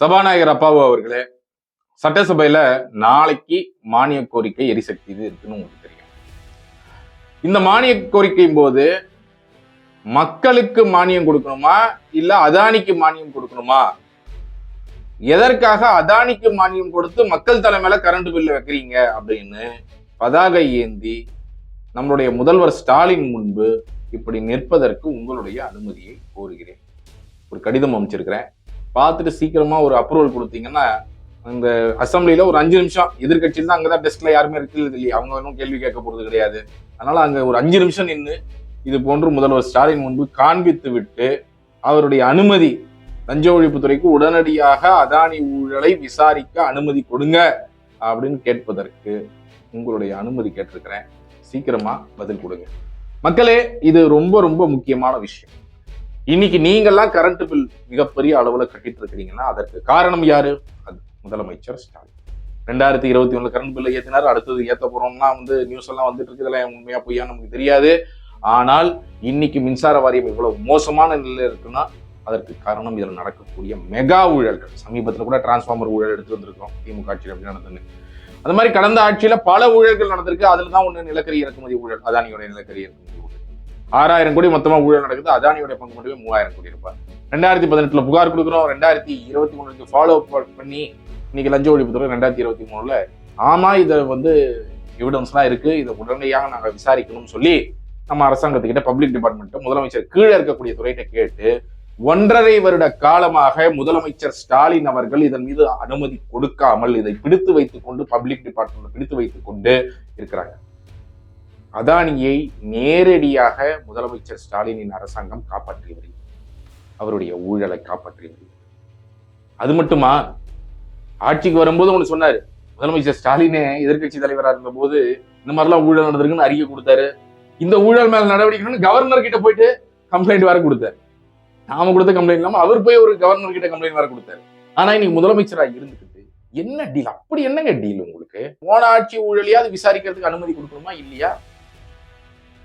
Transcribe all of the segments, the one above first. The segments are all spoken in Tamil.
சபாநாயகர் அப்பாவு அவர்களே சட்டசபையில நாளைக்கு மானிய கோரிக்கை எரிசக்தி இது இருக்குன்னு உங்களுக்கு தெரியும். இந்த மானிய கோரிக்கையும் போது மக்களுக்கு மானியம் கொடுக்கணுமா? இல்ல அதானிக்கு மானியம் கொடுக்கணுமா? எதற்காக அதானிக்கு மானியம் கொடுத்து மக்கள் தலைமையில கரண்ட் பில்லு வைக்கிறீங்க அப்படின்னு பதாகை ஏந்தி நம்மளுடைய முதல்வர் ஸ்டாலின் முன்பு இப்படி நிற்பதற்கு உங்களுடைய அனுமதியை கோருகிறேன். ஒரு கடிதம் அமைச்சிருக்கிறேன் பார்த்துட்டு சீக்கிரமா ஒரு அப்ரூவல் கொடுத்தீங்கன்னா அந்த அசம்பிளில ஒரு அஞ்சு நிமிஷம் எதிர்கட்சியில் தான் அங்கதான் டெஸ்க்ல யாருமே இருக்கிறது இல்லையா. அவங்க ஒன்றும் கேள்வி கேட்க போறது கிடையாது. அதனால அங்க ஒரு அஞ்சு நிமிஷம் நின்று இது போன்று முதல்வர் ஸ்டாலின் முன்பு காண்பித்து விட்டு அவருடைய அனுமதி லஞ்ச ஒழிப்புத்துறைக்கு உடனடியாக அதானி ஊழலை விசாரிக்க அனுமதி கொடுங்க அப்படின்னு கேட்பதற்கு உங்களுடைய அனுமதி கேட்டிருக்கிறேன். சீக்கிரமா பதில் கொடுங்க. மக்களே இது ரொம்ப ரொம்ப முக்கியமான விஷயம். இன்னைக்கு நீங்கெல்லாம் கரண்ட் பில் மிகப்பெரிய அளவுல கட்டிட்டு இருக்கிறீங்கன்னா அதற்கு காரணம் யாரு? அது முதலமைச்சர் ஸ்டாலின். ரெண்டாயிரத்தி இருபத்தி ஒண்ணுல கரண்ட் பில்லை ஏத்தினாரு அடுத்தது ஏத்த போறோம்னா வந்து நியூஸ் எல்லாம் வந்துட்டு இருக்கு இதெல்லாம் உண்மையா பொய்யா நமக்கு தெரியாது. ஆனால் இன்னைக்கு மின்சார வாரியம் இவ்வளவு மோசமான நிலையில இருக்குன்னா அதற்கு காரணம் இதில் நடக்கக்கூடிய மெகா ஊழல்கள். சமீபத்தில் கூட டிரான்ஸ்ஃபார்மர் ஊழல் எடுத்து வந்திருக்கோம் திமுக ஆட்சியில் அப்படி நடந்ததுன்னு அந்த மாதிரி கடந்த ஆட்சியில பல ஊழல்கள் நடந்திருக்கு அதுல தான் ஒன்று நிலக்கரி இறக்குமதி ஊழல் அதானியோட நிலக்கரி இறக்குமதி ஊழல். ஆறாயிரம் கோடி மொத்தமா ஊழல் நடக்குது. அதானியோட பங்கு மட்டுமே மூவாயிரம் கோடி ரூபாய் ரெண்டாயிரத்தி பதினெட்டுல புகார் கொடுக்குறோம் ரெண்டாயிரத்தி இருபத்தி மூணுக்கு ஃபாலோ அப் பண்ணி இன்னைக்கு லஞ்ச ஒழிப்புத்துறை ரெண்டாயிரத்தி இருபத்தி மூணுல ஆமா இதை வந்து எவிடன்ஸ்லாம் இருக்கு. இதை உடனடியாக நாங்க விசாரிக்கணும்னு சொல்லி நம்ம அரசாங்கத்துக்கிட்ட பப்ளிக் டிபார்ட்மெண்ட் முதலமைச்சர் கீழே இருக்கக்கூடிய துறையிட்ட கேட்டு ஒன்றரை வருட காலமாக முதலமைச்சர் ஸ்டாலின் அவர்கள் இதன் மீது அனுமதி கொடுக்காமல் இதை பிடித்து வைத்துக் கொண்டு பப்ளிக் டிபார்ட்மெண்ட் பிடித்து வைத்துக் கொண்டு இருக்கிறாங்க. அதானியை நேரடியாக முதலமைச்சர் ஸ்டாலினின் அரசாங்கம் காப்பாற்றி வருகிறது அவருடைய ஊழலை காப்பாற்றி வருகிறது அது மட்டுமா? ஆட்சிக்கு வரும்போது ஒன்று சொன்னார் முதலமைச்சர் ஸ்டாலினே எதிர்க்கட்சி தலைவராக இருந்தபோது இந்த மாதிரிலாம் ஊழல் நடந்திருக்குன்னு அறிக்கை கொடுத்தாரு. இந்த ஊழல் மேல நடவடிக்கைன்னு கவர்னர் கிட்ட போயிட்டு கம்ப்ளைண்ட் வேற கொடுத்தாரு. நாம கொடுத்த கம்ப்ளைண்ட் இல்லாமல் அவர் போய் ஒரு கவர்னர் கிட்ட கம்ப்ளைண்ட் வேற கொடுத்தாரு. ஆனா இன்னைக்கு முதலமைச்சராக இருந்துக்கிட்டு என்ன டீல் அப்படி என்னங்க டீல் உங்களுக்கு? போன ஆட்சி ஊழலையாவது விசாரிக்கிறதுக்கு அனுமதி கொடுக்கணுமா? இல்லையா?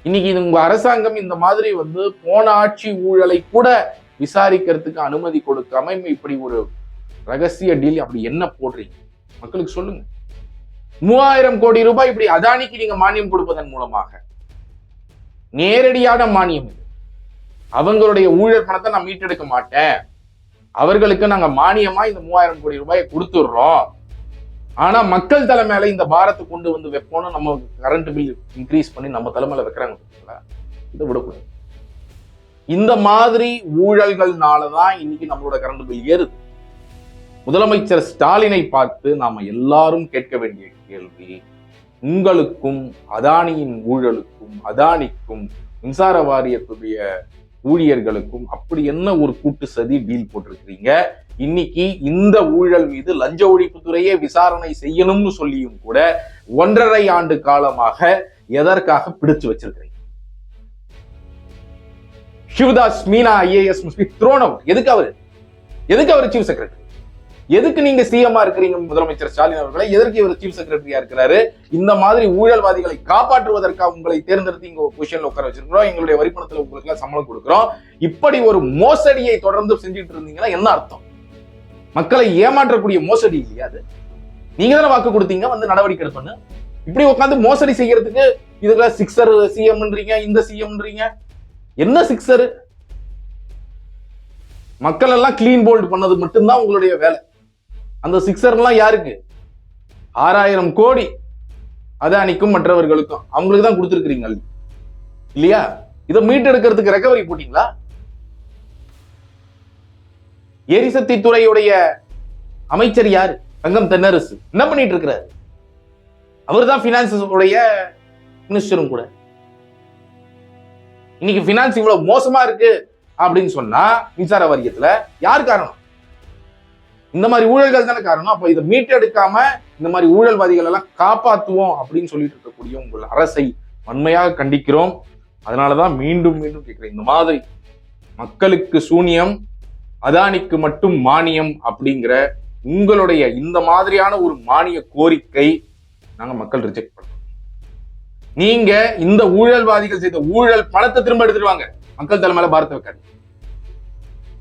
இன்னைக்கு இது உங்க அரசாங்கம் இந்த மாதிரி வந்து போன ஆட்சி ஊழலை கூட விசாரிக்கிறதுக்கு அனுமதி கொடுக்காம இப்படி ஒரு ரகசிய டீல் அப்படி என்ன போடுறீங்க? மக்களுக்கு சொல்லுங்க. மூவாயிரம் கோடி ரூபாய் இப்படி அதானிக்கு நீங்க மானியம் கொடுப்பதன் மூலமாக. நேரடியான மானியம் இது. அவங்களுடைய ஊழல் பணத்தை நான் மீட்டெடுக்க மாட்டேன். அவர்களுக்கு நாங்க மானியமா இந்த மூவாயிரம் கோடி ரூபாயை கொடுத்துடுறோம். ஆனா மக்கள் தலைமையில இந்த பாரத்தை கொண்டு வந்து வைப்போம்னு நம்ம கரண்ட் பில் இன்க்ரீஸ் பண்ணி நம்ம தலைமையில வைக்கிறாங்க இதை விடக்கூடாது. இந்த மாதிரி ஊழல்கள்னாலதான் இன்னைக்கு நம்மளோட கரண்ட் பில் ஏறுது. முதலமைச்சர் ஸ்டாலினை பார்த்து நாம எல்லாரும் கேட்க வேண்டிய கேள்வி உங்களுக்கும் அதானியின் ஊழலுக்கும் அதானிக்கும் மின்சார வாரியத்துடைய ஊழியர்களுக்கும் அப்படி என்ன ஒரு கூட்டு சதி டீல் போட்டிருக்கிறீங்க? இன்னைக்கு இந்த ஊழல் மீது லஞ்ச ஒழிப்புத்துறையே விசாரணை செய்யணும்னு சொல்லியும் கூட ஒன்றரை ஆண்டு காலமாக எதற்காக பிடிச்சு வச்சிருக்கிறீங்க? சிவதாஸ் மீனா ஐஏஎஸ் த்ரோன் எதுக்கு அவரு? எதுக்கு அவர் சீஃப் செக்ரட்டரி எதுக்கு நீங்க சிஎம்மா இருக்கிறீங்க முதலமைச்சர் ஸ்டாலின் அவர்களை? எதற்கு இவர் சீஃப் செக்ரட்டரியா இருக்கிறாரு? இந்த மாதிரி ஊழல்வாதிகளை காப்பாற்றுவதற்காக உங்களை தேர்ந்தெடுத்து இங்க பொசிஷன்ல உட்கார வச்சிருக்கிறோம். எங்களுடைய வரிப்பணத்துல உங்களுக்கு எல்லாம் சம்பளம் கொடுக்குறோம். இப்படி ஒரு மோசடியை தொடர்ந்து செஞ்சுட்டு இருந்தீங்கன்னா என்ன அர்த்தம்? மக்களை ஏமாற்றக்கூடிய மோசடி இல்லையா அது? நீங்க தானே வாக்கு கொடுத்தீங்க வந்து நடவடிக்கை எடுப்பண்ணு இப்படி உட்காந்து மோசடி செய்யறதுக்கு இதுல சிக்ஸர் சிஎம்ன்றீங்க இந்த சிஎம்ன்றீங்க என்ன சிக்ஸர் மக்கள் எல்லாம் கிளீன் போல்டு பண்ணது மட்டும்தான் உங்களுடைய வேலை. அந்த சிக்ஸர்லாம் யாருக்கு? ஆறாயிரம் கோடி அதானிக்கும் மற்றவர்களுக்கும். அவங்களுக்கு தான் கொடுத்துருக்கீங்க இல்லையா? இதை மீட்டெடுக்கிறதுக்கு ரெக்கவரி போட்டீங்களா? எரிசக்தி துறையுடைய அமைச்சர் யாரு? தங்கம் தென்னரசு. என்ன பண்ணிட்டு இருக்கிறாரு அவர் தான் பினான்ஸ் உடைய மினிஸ்டரும் கூட. இன்னைக்கு பினான்ஸ் இவ்வளவு மோசமா இருக்கு அப்படின்னு சொன்னா மின்சார வாரியத்துல யார் காரணம்? இந்த மாதிரி ஊழல்கள் தானே காரணம்? அப்ப இதை மீட்டெடுக்காம இந்த மாதிரி ஊழல்வாதிகள் எல்லாம் காப்பாத்துவோம் அப்படின்னு சொல்லிட்டு இருக்கக்கூடிய உங்கள் அரசை வன்மையாக கண்டிக்கிறோம். அதனாலதான் மீண்டும் மீண்டும் கேட்கிறேன் இந்த மாதிரி மக்களுக்கு சூனியம் அதானிக்கு மட்டும் மானியம் அப்படிங்கிற உங்களுடைய இந்த மாதிரியான ஒரு மானிய கோரிக்கை நாங்க மக்கள் ரிஜெக்ட் பண்றோம். நீங்க இந்த ஊழல்வாதிகள் செய்த ஊழல் பணத்தை திரும்ப எடுத்துட்டு வாங்க. மக்கள் தலைமையில பாரத வைக்காது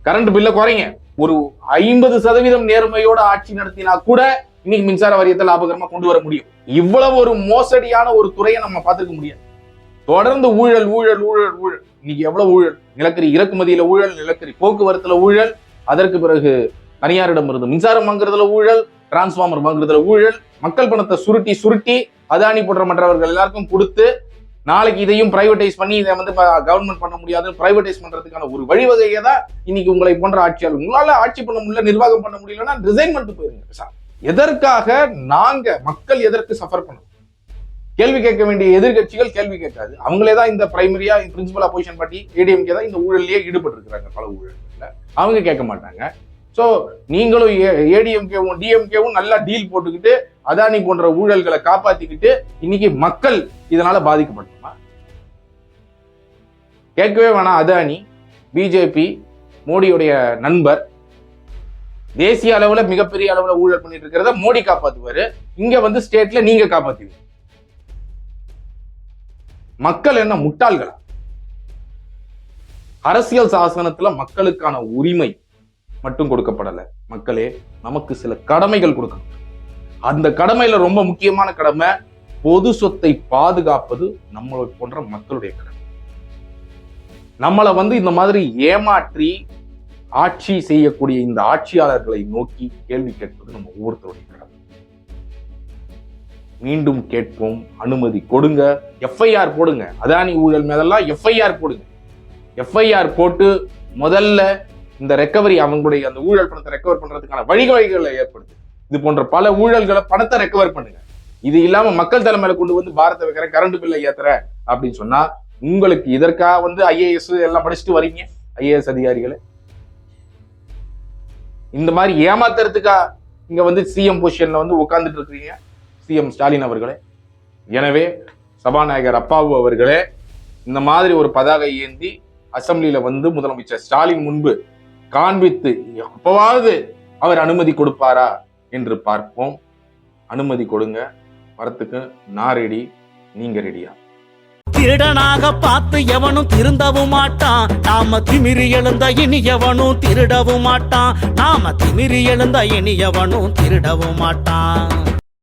கரண்ட் பில்ல குறைங்க. ஒரு ஐம்பது சதவீதம் நேர்மையோட ஆட்சி நடத்தினா கூட இன்னைக்கு மின்சார வாரியத்தை லாபகரமா கொண்டு வர முடியும். இவ்வளவு ஒரு மோசடியான ஒரு துறையை நம்ம பார்த்துக்க முடியாது. தொடர்ந்து ஊழல் ஊழல் ஊழல் ஊழல். இன்னைக்கு எவ்வளவு ஊழல்? நிலக்கரி இறக்குமதியில ஊழல் நிலக்கரி போக்குவரத்துல ஊழல். அதற்கு பிறகு தனியாரிடம் இருந்து மின்சாரம் வாங்குறதுல ஊழல் டிரான்ஸ்ஃபார்மர் வாங்குறதுல ஊழல். மக்கள் பணத்தை சுருட்டி சுருட்டி அதானி போன்ற மற்றவர்கள் எல்லாருக்கும் கொடுத்து நாளைக்கு இதையும் பிரைவேடைஸ் பண்ணி இதை வந்து கவர்மெண்ட் பண்ண முடியாது பிரைவேடைஸ் பண்றதுக்கான ஒரு வழிவகையை தான் இன்னைக்கு உங்களை போன்ற ஆட்சியாளர் உங்களால ஆட்சி பண்ண முடியல நிர்வாகம் பண்ண முடியலன்னா ரிசைன் பண்ணிட்டு போயிருங்க சார் எதற்காக நாங்க மக்கள் எதற்கு சஃபர் பண்ணணும் கேள்வி கேட்க வேண்டிய எதிர்க்கட்சிகள் கேள்வி கேட்காது. அவங்களே தான் இந்த பிரைமரியா பிரின்சிபல் அப்போசிஷன் பார்ட்டி ஏடிஎம்கே தான் இந்த ஊழல்லையே ஈடுபட்டு இருக்கிறாங்க பல ஊழல்கள்ல. அவங்க கேட்க மாட்டாங்க. ஸோ நீங்களும் ஏடிஎம்கேவும் டிஎம்கேவும் நல்லா டீல் போட்டுக்கிட்டு அதானி போன்ற ஊழல்களை காப்பாத்திக்கிட்டு இன்னைக்கு மக்கள் இதனால பாதிக்கப்படணுமா? கேட்கவே வேணாம் அதானி பிஜேபி மோடியுடைய நண்பர். தேசிய அளவில் மிகப்பெரிய அளவில் ஊழல் பண்ணிட்டு இருக்கிறத மோடி காப்பாத்துவாரு. இங்க வந்து ஸ்டேட்ல நீங்க காப்பாத்துவீங்க மக்கள் என்ன முட்டாள்களா? அரசியல் சாசனத்துல மக்களுக்கான உரிமை மட்டும் கொடுக்கப்படலை. மக்களே நமக்கு சில கடமைகள் கொடுக்கணும். அந்த கடமையில ரொம்ப முக்கியமான கடமை பொது சொத்தை பாதுகாப்பது நம்மளை போன்ற மக்களுடைய கடமை. நம்மளை வந்து இந்த மாதிரி ஏமாற்றி ஆட்சி செய்யக்கூடிய இந்த ஆட்சியாளர்களை நோக்கி கேள்வி கேட்பது நம்ம ஒவ்வொருத்தருடைய கடமை. மீண்டும் கேட்போம் அனுமதி கொடுங்க எஃப்ஐஆர் போடுங்க. அதானி ஊழல் மேலெல்லாம் எஃப்ஐஆர் போடுங்க. எஃப்ஐஆர் போட்டு முதல்ல இந்த ரெக்கவரி அவங்களுடைய அந்த ஊழல் பணத்தை ரெக்கவர் பண்றதுக்கான வழிவகைகளை ஏற்படுத்து இது போன்ற பல ஊழல்களை பணத்தை ரெக்கவர் பண்ணுங்க. இது இல்லாம மக்கள் தலைமையில கொண்டு வந்து பாரத்தை வைக்கிற கரண்ட் பில்லை ஏத்துற அப்படின்னு சொன்னா உங்களுக்கு இதற்காக வந்து ஐஏஎஸ் எல்லாம் படிச்சுட்டு வரீங்க ஐஏஎஸ் அதிகாரிகளை? இந்த மாதிரி ஏமாத்துறதுக்கா இங்க வந்து சிஎம் பொசிஷன்ல வந்து உட்கார்ந்துட்டு இருக்கிறீங்க சிஎம் ஸ்டாலின் அவர்களே? எனவே சபாநாயகர் அப்பாவு அவர்களே இந்த மாதிரி ஒரு பதாகை ஏந்தி அசம்பிளியில வந்து முதலமைச்சர் ஸ்டாலின் முன்பு காண்பித்து எப்பவாவது அவர் அனுமதி கொடுப்பாரா என்று பார்ப்போம். அனுமதி கொடுங்க. வரத்துக்கு நான் ரெடி நீங்க ரெடியா திருடனாக பார்த்து எவனும் திருந்தவும் மாட்டான். நாம திமிரி எழுந்த இனி எவனும் திருடவும் மாட்டான். நாம திமிரி எழுந்த இனி எவனும் திருடவும் மாட்டான்.